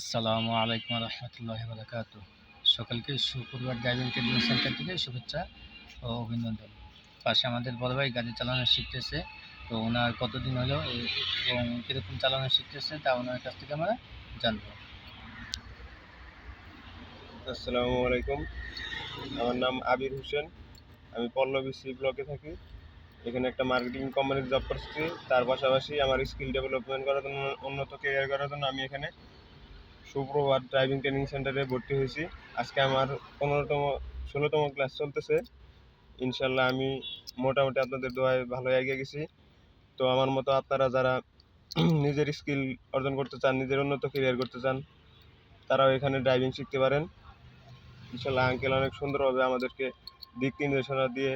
আসসালামু আলাইকুম রহমতুল্লাহ বারাকাতু সকলকে শুক্রবার ড্রাইভিং ট্রেনিং সেন্টার থেকে শুভেচ্ছা ও অভিনন্দন। পাশে আমাদের বড় ভাই গাড়ি চালানো শিখতেছে, তো ওনার কতদিন হলো এবং কীরকম চালানো শিখতেছে তা ওনার কাছ থেকে আমরা জানব। আসসালামু আলাইকুম। আমার নাম আবির হোসেন। আমি পল্লবী সি ব্লকে থাকি। এখানে একটা মার্কেটিং কোম্পানির জব করছি। তার পাশাপাশি আমার স্কিল ডেভেলপমেন্ট করার জন্য, উন্নত কেরিয়ার করার জন্য আমি এখানে সুপ্রভাত ড্রাইভিং ট্রেনিং সেন্টারে ভর্তি হয়েছি। আজকে আমার পনেরোতম, ষোলোতম ক্লাস চলতেছে। ইনশাল্লাহ আমি মোটামুটি আপনাদের দোয়ায় ভালো এগিয়ে গেছি। তো আমার মতো আপনারা যারা নিজের স্কিল অর্জন করতে চান, নিজের উন্নত কেরিয়ার করতে চান, তারাও এখানে ড্রাইভিং শিখতে পারেন। ইনশাল্লাহ আঙ্কেল অনেক সুন্দরভাবে আমাদেরকে দিক নির্দেশনা দিয়ে,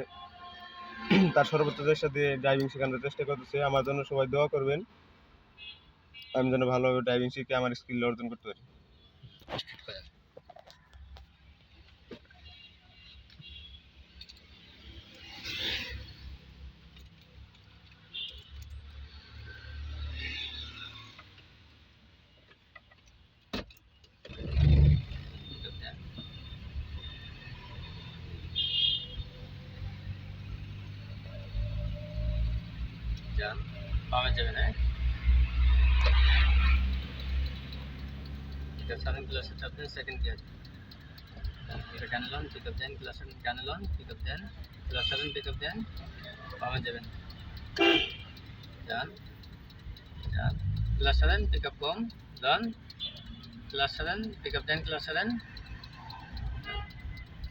তার সর্বোচ্চ চেষ্টা দিয়ে ড্রাইভিং শেখানোর চেষ্টা করতেছে। আমার জন্য সবাই দোয়া করবেন। আমি যেন ভালোভাবে ড্রাইভিং শিখে আমার স্কিল অর্জন করতে পারি। ক্লাসে চাপবেন সেকেন্ড গিয়ার এটা কেন লন পিক আপ দেন ক্লাস সেভেন কেন লন পিক আপ দেন ক্লাস সেভেন পিক আপ দেন বামে যাবেন যান যান ক্লাস সেভেন পিক আপ কম loan class seven pick up দেন ক্লাস সেভেন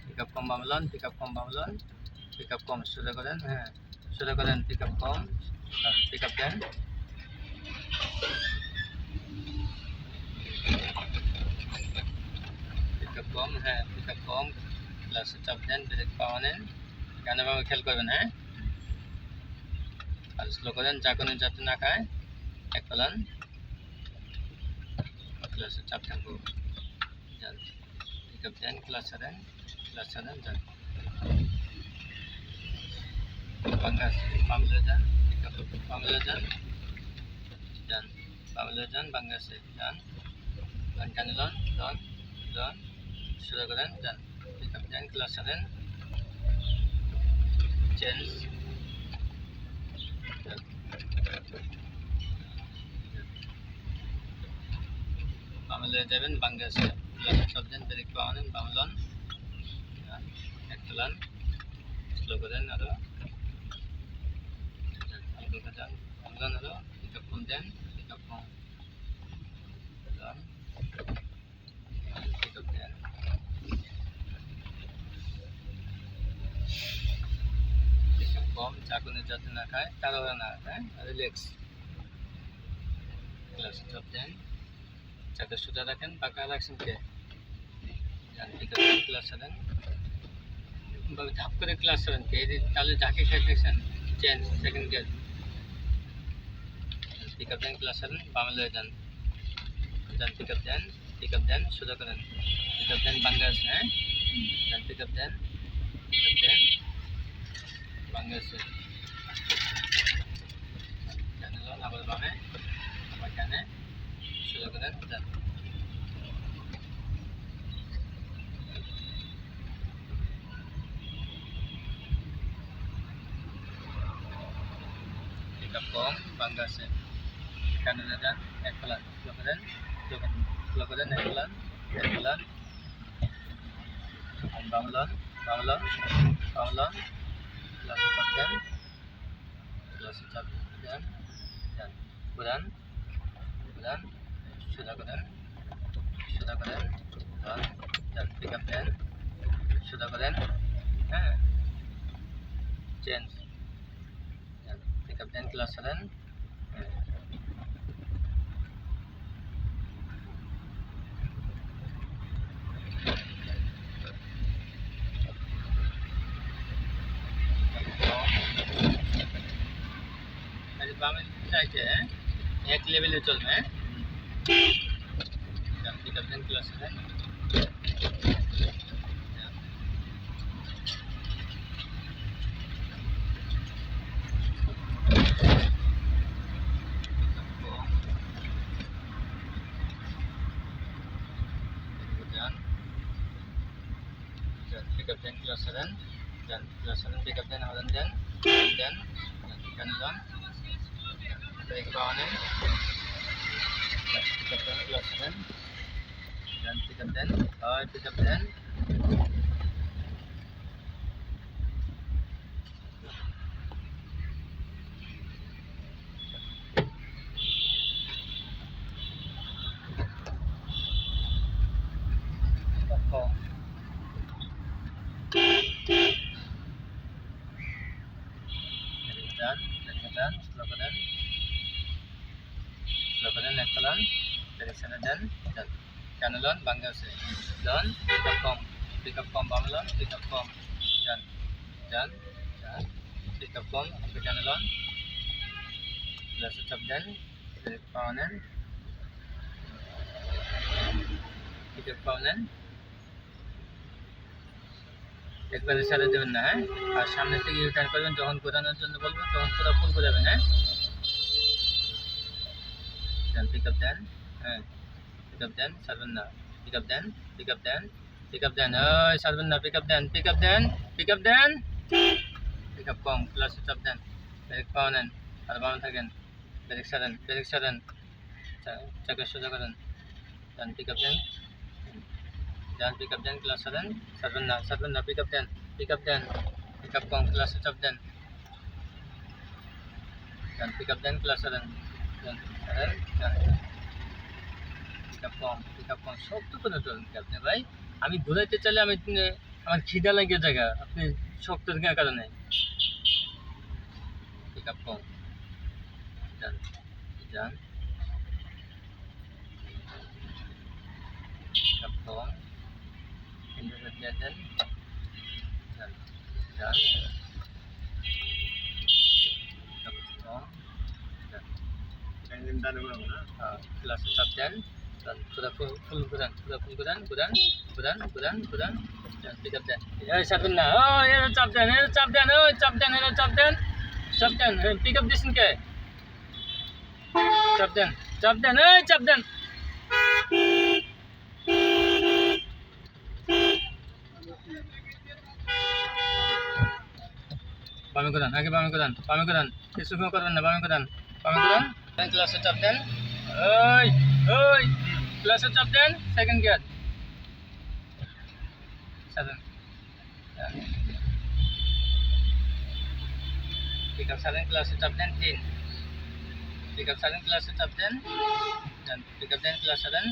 পিক আপ কম বামে লন পিক আপ কম বামে লন পিক আপ কম সোজা করেন হ্যাঁ সোজা করেন পিক আপ কম পিক আপ দেন কম হ্যাঁ পিকআপ কম। ক্লাসে চাপ দেন ব্রেক পাওয়া নেন গানে বামে খেয়াল করবেন হ্যাঁ? আর স্লো করেন চাকুনি যাতে না খায়, এক পালান। ক্লাসে চাপ থাকব যান পিকআপ দেন ক্লাসে দেন ক্লাসে দেন যান বাংলা যান পিকআপ বাংলা যান যান বাংলা যান বাঙ্গাসে যান গান লন লন। শুরু করেন যান দেন ক্লাস সেভেন চেঞ্জ বাংলা যাবেন বাংলাদেশে সব দেন ব্রেক পাওয়ানেন বাংলন এক স্লো করেন আরও। হালকা যান আরও আপ কম দেন পিক আপ কম লন pick up there. Pick up কম, চাকুনি যাতে না খায় তাড়াহুড়া না হ্যাঁ রিল্যাক্স ক্লাস চাপ দেন চাকে সোজা রাখেন, পাকা রাখছেন কে? যান পিক আপ দেন ক্লাস সেভেন ভাবে ধাপ করে ক্লাস সেভেন কে? তাহলে যাকে খাই দেখছেন change second gear pick up দেন ক্লাস সেভেন বামে যান। যান পিক আপ দেন, pick up then সোজা করেন। pick up then বাঙ্গাস হ্যাঁ? then pick up then pick up then Bangus জানে লন আবার বামে আবার ডানে সোজা করেন যান pick up কম বাঙ্গাসে ডানে যান এক ফেলান সোজা করেন সোজা করেন Lo ko din, Eklan. Eklan. Ang Banglan. Banglan. Banglan. telah dapatkan. Adalah sejak bulan dan bulan bulan sudah bulan sudah bulan dan dan tiga bulan sudah bulan ha jen dan tiga bulan kelas হ্যাঁ এক লেভেলে চলবে। হ্যাঁ clutch Oh. Dari dari kanan, sebelah kanan, sebelah kanan, left kanan, dari sana dan dan kanalon bangga saya. Dan pick up form, pick up form bangalon, pick up form dan dan dan pick up form ke kanalon. Dah setiap dan dari kanan. Kita pernah একবারে ছেড়ে দেবেন না হ্যাঁ? আর সামনে থেকে return করবেন, যখন ঘোরানোর জন্য বলবেন, তখন পুরো ফুল ঘোরাবেন হ্যাঁ? দেন পিক আপ দেন হ্যাঁ? পিক আপ দেন ছাড়বেন না। পিক আপ দেন পিক আপ দেন পিক আপ দেন ওই ছাড়বেন না পিক আপ দেন পিক আপ দেন পিক আপ দেন পিক আপ কম প্লাস চাপ দেন ব্রেক পাওয়া নেন, আর বামে থাকেন। ব্রেক ছাড়েন ব্রেক ছাড়েন চাকা সোজা করেন। দেন পিক আপ দেন dan pick up dan kelas saran saran na saran na pick up dan pick up dan pick up kong kelas ucap dan dan pick up dan kelas saran dan saran dan pick up kong pick up kong সব তো কোনো চলুন আপনি ভাই আমি ঘুরাইতে চাইলে আমি আমার খিদা লাগে জায়গা আপনি শক্ত কারণে pick up kong. Ah, dyan. Dan kuda full full kudan. Kuda full kudan. Kudan. Kudan. Kudan. Kudan. Dyan. Pick up dyan. Eh, sabun na. Oh, yan ucap dyan. Yan ucap dyan. Oh, ucap dyan. Yan ucap dyan. Ucap dyan. Eh, Pick up this ke. Ucap dyan. Ucap dyan. Eh, ucap বামে কোদান আগে বামে কোদান বামে কোদান কিছু করবেন না বামে কোদান বামে কোদান দেন ক্লাসে চাপ দেন ওই ওই ক্লাসে চাপ দেন second gear seven pick up seven ক্লাসে চাপ দেন তিন পিক আপ সেভেন ক্লাসে চাপ দেন দেন পিক আপ দেন ক্লাস সেভেন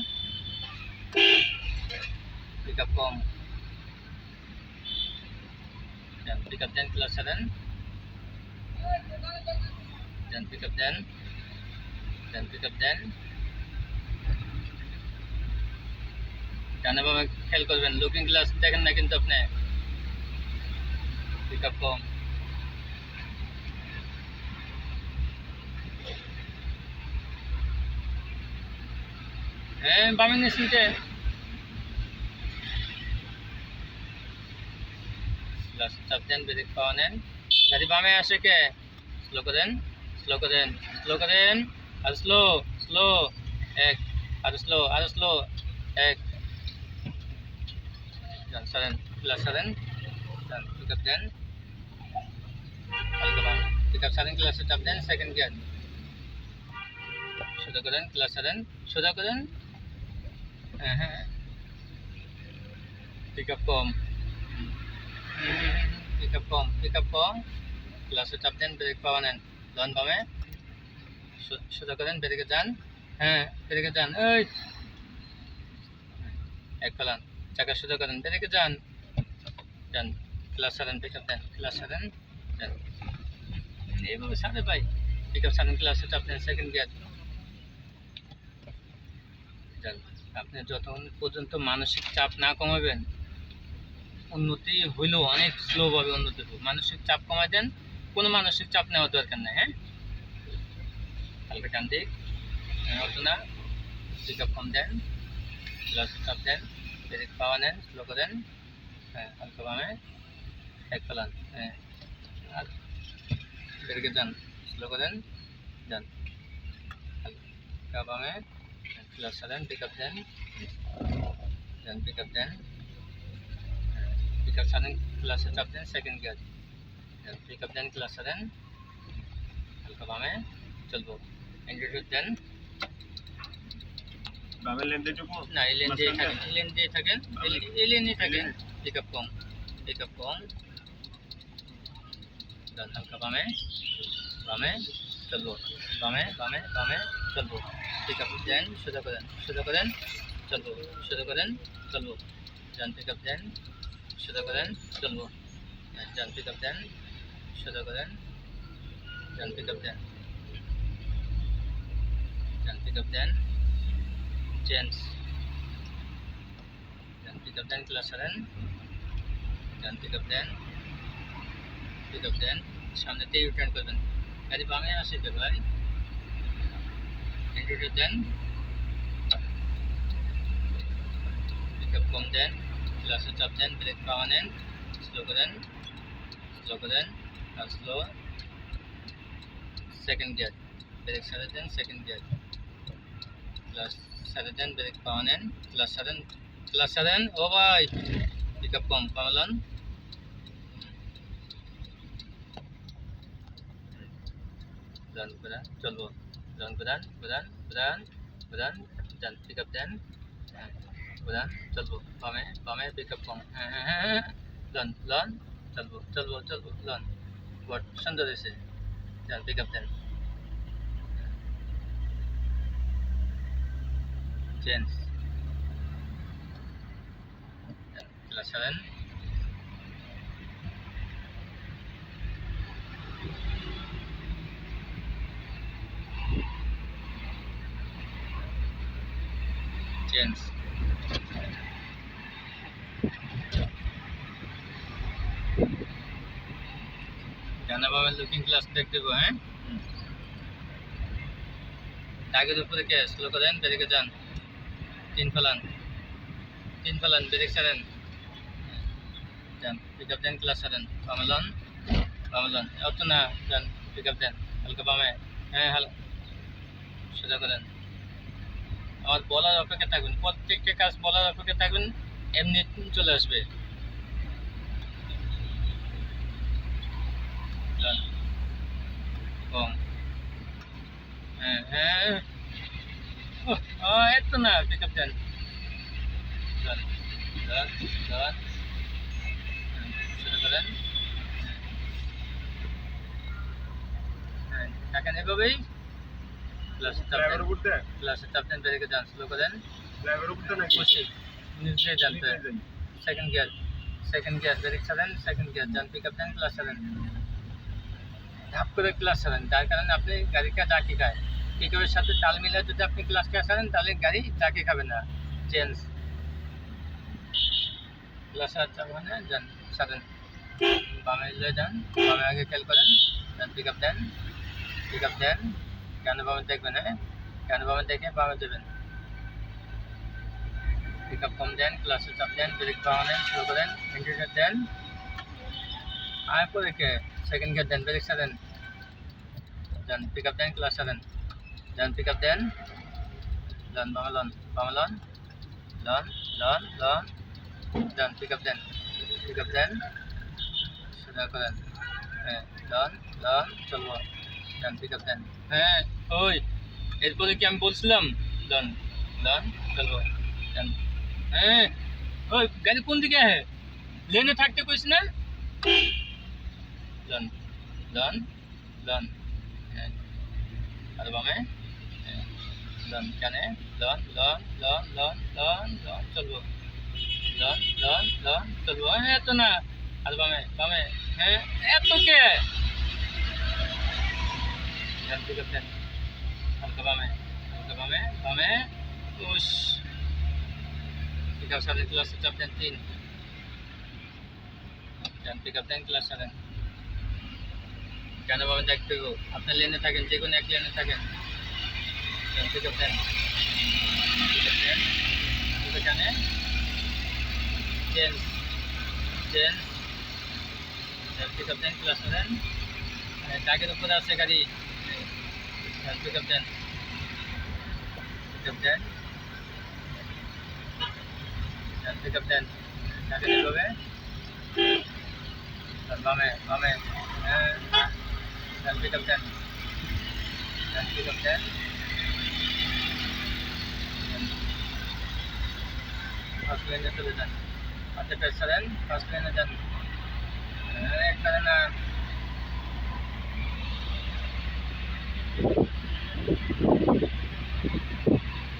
পিক আপ কম দেন পিক আপ দেন clutch seven then pick up then then pick up then ডানে বামে খেয়াল করবেন লুকিং গ্লাস দেখেন না কিন্তু আপনি পিক আপ কম হ্যাঁ বামে নিশ্চিন্তে গ্লাস চাপ দেন ব্রেক পাওয়া নেন গাড়ি বামে আসে কে স্লো করেন স্লো করেন স্লো করেন আর স্লো স্লো এক আর স্লো আর স্লো এক যান সারেন ক্লাস সারেন যান পিক আপ দেন হালকা বাম পিক আপ সারেন ক্লাসে চাপ দেন সেকেন্ড গিয়ার সোজা করেন ক্লাস সারেন সোজা করেন হ্যাঁ হ্যাঁ পিক আপ কম পিক আপ কম ক্লাসে চাপ দেন ব্রেক পাওয়া নেন ডান বামে করেন ব্রেকে যান। হ্যাঁ ব্রেকে যান, এই। এক ফেলান চাকা সোজা করেন ব্রেকে যান। যান ক্লাস সারেন পিক আপ দেন ক্লাস সারেন, যান। এইভাবে সারে ভাই পিক আপ সারেন ক্লাসে চাপ দেন সেকেন্ড গিয়ার যান, আপনি যতক্ষণ পর্যন্ত মানসিক চাপ না কমাবেন উন্নতি হইলেও অনেক স্লোভাবে উন্নতি হবে মানসিক চাপ কমাই দেন, কোনো মানসিক চাপ নেওয়ার দরকার নেই হ্যাঁ? হালকা টান দিক হতো না পিক আপ কম দেন চাপ দেন ব্রেক পাওয়া নেন স্লো করেন হ্যাঁ হালকা বামে, এক ফেলান হ্যাঁ আর ব্রেকে যান স্লো করেন যান, হালকা বামে প্লাস দেন পিক আপ দেন দেন পিক আপ দেন। পিক আপ সারেন ক্লাসে চাপ দেন সেকেন্ড গিয়ার পিক আপ দেন ক্লাস সারেন হালকা বামে চলবো ইন্ডিকেটর দেন বামে লেন দিয়ে চুকো না এই লেন দিয়ে থাকেন এই লেন দিয়ে থাকেন এই- এই লেনই থাকেন পিক আপ কম পিক আপ কম ডান হালকা বামে বামে চলবো বামে বামে বামে চলবো পিক আপ দেন সোজা করেন সোজা করেন চলবো সোজা করেন চলবো ডান পিক আপ দেন সোজা করেন চলবো ডান পিক আপ দেন সোজা করেন ডান পিক আপ দেন ডান পিক আপ দেন change dan pick up dan kelas সারেন dan pick up দেন pick up দেন সামনে দিয়ে রিটার্ন করবেন গাড়ি বামে আসে তো ভাই ইন্ডিকেটর দেন পিক আপ কম দেন ক্লাসে চাপ দেন ব্রেক পাওয়া নেন স্লো করেন স্লো করেন আর স্লো সেকেন্ড গিয়ার ব্রেক সারে দেন সেকেন্ড গিয়ার ক্লাস সারে দেন ব্রেক পাওয়া নেন ক্লাস সারেন ক্লাস সারেন ও ভাই পিক আপ কম পামলান দান প্রদান চলবো দান প্রদান প্রদান প্রদান প্রদান দান পিক আপ দেন उधर चलबो बामे बामे पिकअप कम लन लन चलबो चलबो चलबो लन गुड सुंदर जैसे देन पिकअप देन चेंज प्लस सेवन change বাবার লুকিং ক্লাস দেখতে দেবো হ্যাঁ? দাগের উপরে কে স্লো করেন বেরিয়ে যান। তিন ফেলান। তিন ফেলান, ব্রেক সারেন যান পিক আপ দেন ক্লাস সারেন বামেলন বামেলন অত না, যান পিক আপ দেন। হালকা বামে হ্যাঁ হালকা সোজা করেন। আমার বলার অপেক্ষা থাকবেন প্রত্যেকটা কাজ বলার অপেক্ষা থাকবেন এমনি চলে আসবে যান কম হ্যাঁ হ্যাঁ। এত না পিক আপ দেন শুরু করেন। টাকা এভাবেই ক্লাসে চাপ ড্রাইভার দেন উপর দেয় ক্লাসে চাপ দেন ব্রেকে যান স্লো করেন। নিচে জানতে second gear second gear brake ছাড়েন সেকেন্ড গিয়ার যান পিক আপ দেন ক্লাস ছাড়েন ধাপ করে ক্লাস ছাড়েন। যার কারণে আপনি গাড়িটা ডাকি খায়। পিকআপের সাথে তাল মিলিয়ে যদি আপনি ক্লাস ক্লাস ছাড়েন, তাহলে গাড়ি ডাকি খাবে না চেঞ্জ ক্লাস মানে যান ছাড়েন। বামে যান, বামে আগে খেয়াল করেন পিক আপ দেন পিক আপ দেন কেন বামে দেখবেন হ্যাঁ? কেন বামে দেখে বামে দেবেন। পিক আপ কম দেন ক্লাসে চাপ দেন ব্রেক নেন স্লো করেন ইন্ডিকেটর দেন। আর পরে কে? সেকেন্ড গিয়ার দেন ব্রেক সারেন দেন পিক আপ দেন ক্লাস সারেন দেন পিক আপ দেন লন বামে লন বামে লন লন লন লন দেন পিক আপ দেন পিক আপ দেন সোজা করেন হ্যাঁ লন লন চলবো দেন পিক আপ দেন হ্যাঁ ওই এরপরে কি আমি বলছিলাম লন লন চলবো দেন হ্যাঁ ওই গাড়ি কোন দিকে হ্যাঁ লেনে থাকতে কইস না লন লন লন হ্যাঁ। আর বামে হ্যাঁ। লন কানে loan loan loan loan loan loan চলবো লন লন লন চলবো হ্যাঁ এত না আর বামে বামে হ্যাঁ এত কে ধ্যান থেকে দেন হালকা বামে হালকা বামে বামে উস পিক আপ সারেন ক্লাসে চাপ দেন তিন দেন পিক আপ দেন ক্লাস সারেন কেন দেখতে গো আপনার লেনে থাকেন, যে কোনো এক লেনে থাকেন। দেন এখানে চেঞ্জ উপরে আছে গাড়ি। দেন। পিক আপ দেন। টাকা এভাবে Dan বামে বামে। হ্যাঁ। Dan pick up 10 Dan pick up 10 first লাইনে চলে যান হাতে প্রেসার দেন ফার্স্ট লাইনে যান এক করে না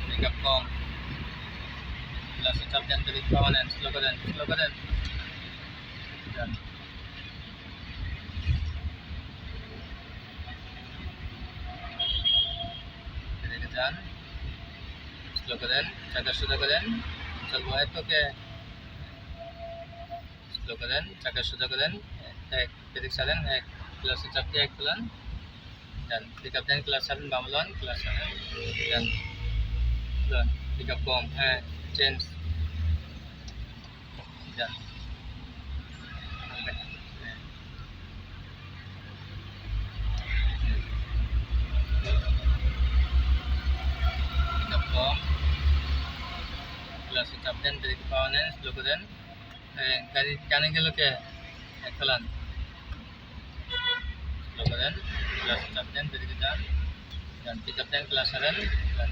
pick up কম লাস্টে চাপ দেন যদি পাওয়া নেন স্লো করেন স্লো করেন যান এদিকে যান স্লো করেন চাকা সোজা করেন চলবো এক ওকে স্লো করেন চাকা সোজা করেন এক এদিক সারেন এক ক্লাসে চাপতে এক খুলান যান পিক আপ দেন ক্লাস সারেন বামলন ক্লাস সারেন যান যান পিক আপ কম হ্যাঁ চেঞ্জ যান pick ko. Plus sa captain dili ko pawon ni lo ko den. Ke lo ke. Excellent. Lo ko den. Plus sa captain dili ko. Dan pick up den kelas saran dan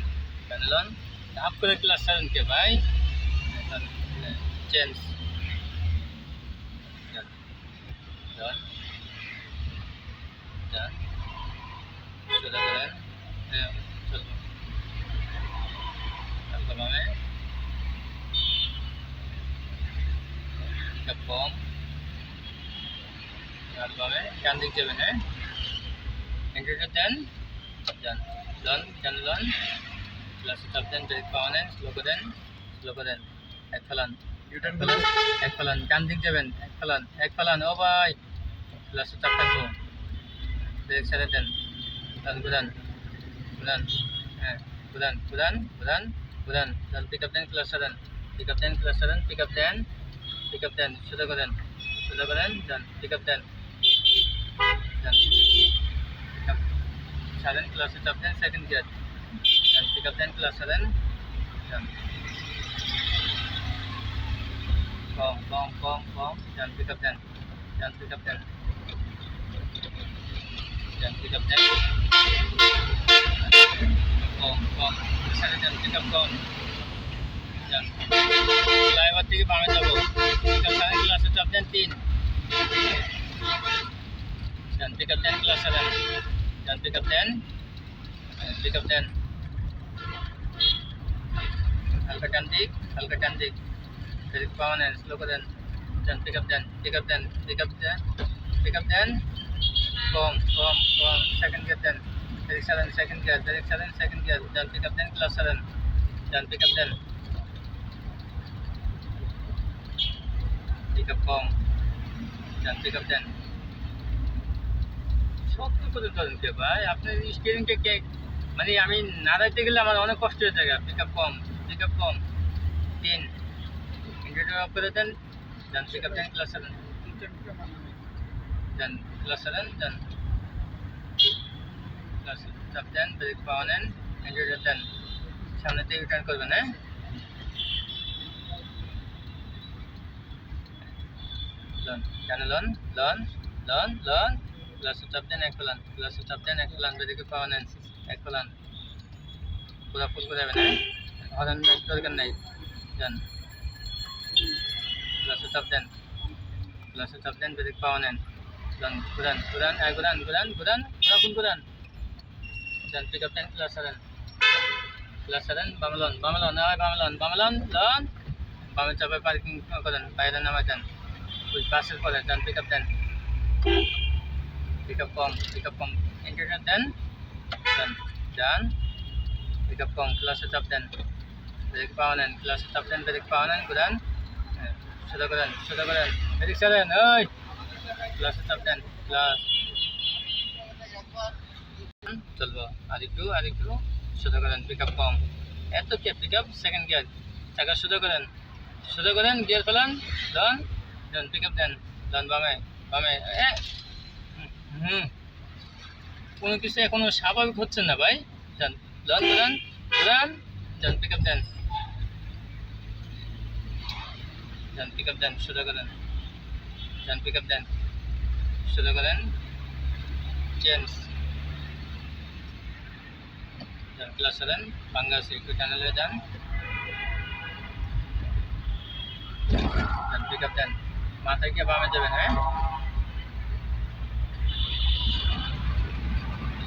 kanalon. Ta up ko kelas saran ke bai. Dan eh, chance. Done. ডান দিক যাবেন হ্যাঁ এন্টারটা দেন যান loan কেন loan ক্লাসে চাপ দেন ব্রেক পাওয়া নেন স্লো করেন স্লো করেন এক ফেলান এক ফেলান এক ফেলান ডান দিক যাবেন এক ফেলান এক ফেলান ও ভাই ক্লাসে চাপ থাকব ব্রেক ছেড়ে দেন ডান ঘুরান ঘুরান হ্যাঁ ঘুরান ঘুরান ঘুরান ঘুরান ডান পিক আপ দেন ক্লাস সারেন পিক আপ দেন ক্লাস সারেন পিক আপ দেন পিক আপ দেন সোজা করেন সোজা করেন যান পিক আপ দেন যান পিক আপ সারেন ক্লাসে চাপ দেন সেকেন্ড গিয়ার যান পিক আপ দেন ক্লাস সারেন যান কম কম কম কম যান পিক আপ দেন যান পিক আপ দেন যান পিক আপ দেন কম কম সাড়ে যান পিক আপ কম যান ফ্লাইওভার থেকে বামে যাবো পিক আপ সাড়ে ক্লাসে চাপ দেন তিন dan pick up 10 class 7. Yan, pick up 10. Yan, pick up 10. Halka cantik, halka cantik. Very prominent, slow ko dan, Yan, pick up 10, pick up 10, pick up 10. Pick up 10. Boom, boom, boom. Second gear 10. Very second gear, dari sudden, second gear. dan pick up 10, class 7. Yan, pick up 10. Pick up boom. Pick up 10. সব কিছু চলছে ভাই আপনার স্টিয়ারিংটা কে মানে আমি নাড়াইতে গেলে আমার অনেক কষ্ট হয়ে যাবে পিক আপ কম পিক আপ কম তিন ইন্টারভিউ অফ করে দেন যান পিক আপ দেন ক্লাস সেভেন যান ক্লাস সেভেন যান ক্লাস চাপ দেন ব্রেক পাওয়া নেন ইন্টারভিউ দেন সামনে থেকে রিটার্ন করবেন হ্যাঁ লন কেন লন লন লন লন ক্লাসে চাপ দেন, এক ফেলান ক্লাসে চাপ দেন, এক ফেলান বেদিকে পাওয়া নেন, এক ফেলান পুরো ফুল করে যাবেন হ্যাঁ? হরেন দরকার নেই। যান। ক্লাসে চাপ দেন। ক্লাসে চাপ দেন, বেদিক পাওয়া নেন। লন ঘুরান ঘুরান এক ঘুরান ঘুরান ঘুরান, পুরো ফুল ঘুরান যান পিক আপ দেন ক্লাস সারেন ক্লাস সারেন বামলন বামলন হয় বামলন বামলন, লন। বামে চাপে পার্কিং করেন, বাইরে নামা দেন ওই বাসের পরে যান পিক আপ দেন পিক আপ কম পিক আপ কম ইন্টারনেট দেন যান যান পিক আপ কম ক্লাসে চাপ দেন ব্রেক পাওয়া নেন ক্লাসে চাপ দেন ব্রেক পাওয়া নেন ঘুরান হ্যাঁ, সোজা করেন সোজা করেন ব্রেক চালেন ওই ক্লাসে চাপ দেন ক্লাস চলবো আর একটু আর একটু সোজা করেন পিক আপ কম এত কে পিক আপ সেকেন্ড গিয়ার চাকা সোজা করেন সোজা করেন গিয়ার ফেলান ডান ডান পিক আপ দেন ডান বামে বামে এ, হুম। কোনো কিছু এখনও স্বাভাবিক হচ্ছে না ভাই। ডান ডান ডান ডান ডান পিক আপ দেন ডান পিক আপ দেন সোজা করেন। ডান পিক আপ দেন শুরু করেন। চেঞ্জ যান ক্লাস করেন। বাংলা একটু চ্যানেলে যান। যান পিক আপ দেন মাথায় গিয়ে বামে যাবেন হ্যাঁ?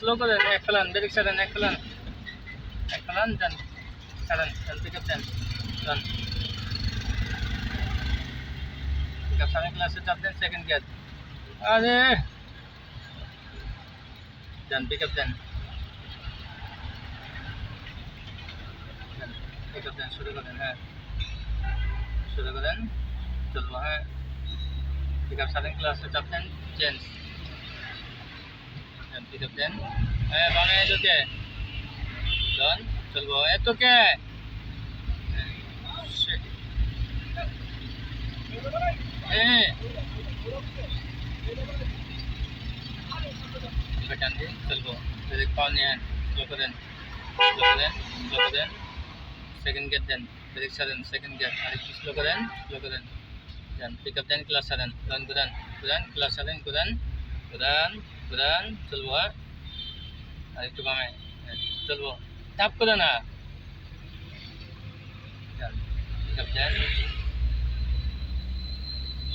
স্লো করেন এক ফেলান ব্রেক ছাড়েন এক ফেলান এক ফেলান যান ছাড়েন যান পিক আপ দেন যান পিক আপ ছাড়েন ক্লাসে চাপ দেন সেকেন্ড গিয়ার আরে যান পিক আপ দেন পিক আপ দেন শুরু করেন হ্যাঁ শুরু করেন চলবো হ্যাঁ পিক আপ সারেন ক্লাসে চাপ দেন change em thấy được đến ê vào đây tôi kể lớn chuẩn ke? ê tôi kể ê cái chân đi chuẩn bị để được con nha lúc đó đến lúc đó đến lúc đó đến second get đến để được sau đến second get ở đây lúc đó đến lúc đó pick up then class sudden run run run class sudden dan seluar ah, itu bang eh seluar tak apa dah ya,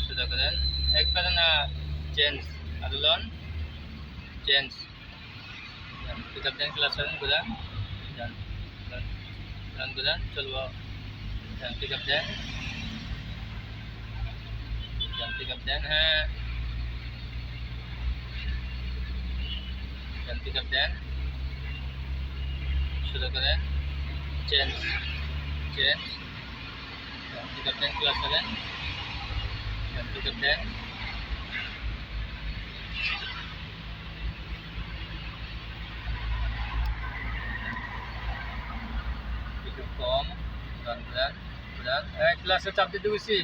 sudah kena ek pada na jeans adulon jeans ya, kita pilih kelasan kuda dan dan kuda seluar dan kita dan ya, kita ha কুদান চলবো যান pick up দেন যান pick up দেন হ্যাঁ যান pick up দেন শুরু করেন change change যান pick up দেন ক্লাস করেন যান পিক আপ দেন একটু কম রান রান রান এক ক্লাসে চাপ দিতে বসি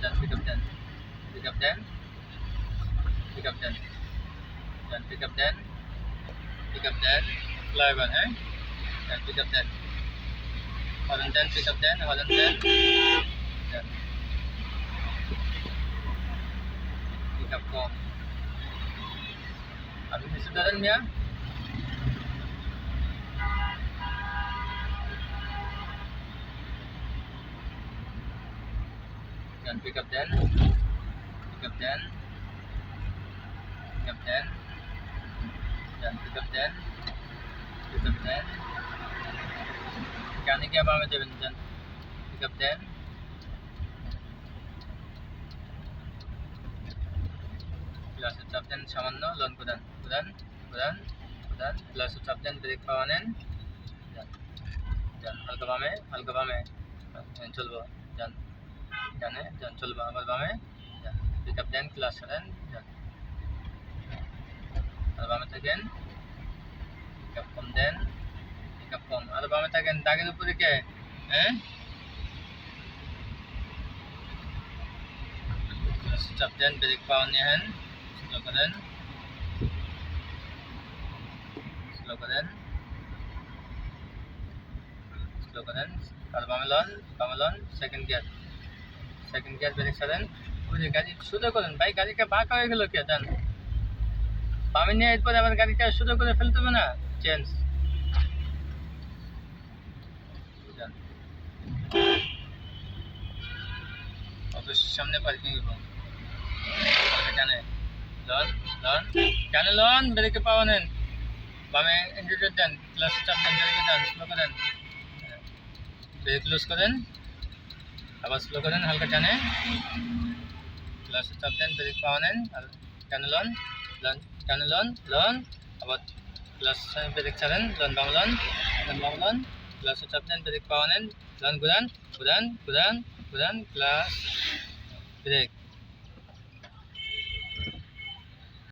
dan pickup dan pickup dan pickup dan dan pickup dan pickup dan lawan eh dan pickup dan horn dan pickup dan horn dan pick pickup kau habis sudah kan ya Yan, pick up then. Pick up then. Pick up then. Yan, pick up then. Pick up then. Kani kaya ba jaben dyan? Pick up then. ক্লাসের চাপ দেন সামান্য loan প্রদান প্রদান প্রদান প্রদান ক্লাসের চাপ দেন ব্রেক পাওয়া নেন যান যান হালকা বামে হালকা বামে হ্যাঁ, চলবো যান জানে যান চলবো আবার বামে পিক দেন ক্লাস করেন আর বামে থাকেন পিক আপ কম দেন পিক আপ কম। আর বামে থাকেন, দাগের উপরে কে? হ্যাঁ? চাপ দেন ব্রেক পাওয়া নেন স্লো করেন। স্লো করেন। স্লো করেন। আর বামে লন বামে loan second gear second gear brake ছাড়েন বুঝে গাড়ি শুধু করেন। ভাই, গাড়িটা বাঁকা হয়ে গেল কে? জান বামে নিয়ে এরপরে আবার গাড়িটা শুধু করে ফেলতে হবে না? চেঞ্জ সামনে পার্কিং জানে। Loan loan. কেন লন, ব্রেকে পাওয়া নেন। বামে ইন্ডিকেটর দেন। ক্লাস চাপ দেন ব্রেকে দেন স্লো করেন। ব্রেক ক্লোজ করেন। আবার স্লো করেন হালকা টানে। ক্লাসে চাপ দেন ব্রেক পাওয়া নেন, আর টানে লন লন, টানে লন লন, আবার ক্লাস ব্রেক ছাড়েন, লন বাংলন লন বাংলন ক্লাসে চাপ দেন ব্রেক পাওয়া নেন, লন ঘুরান ঘুরান ঘুরান ঘুরান ক্লাস ব্রেক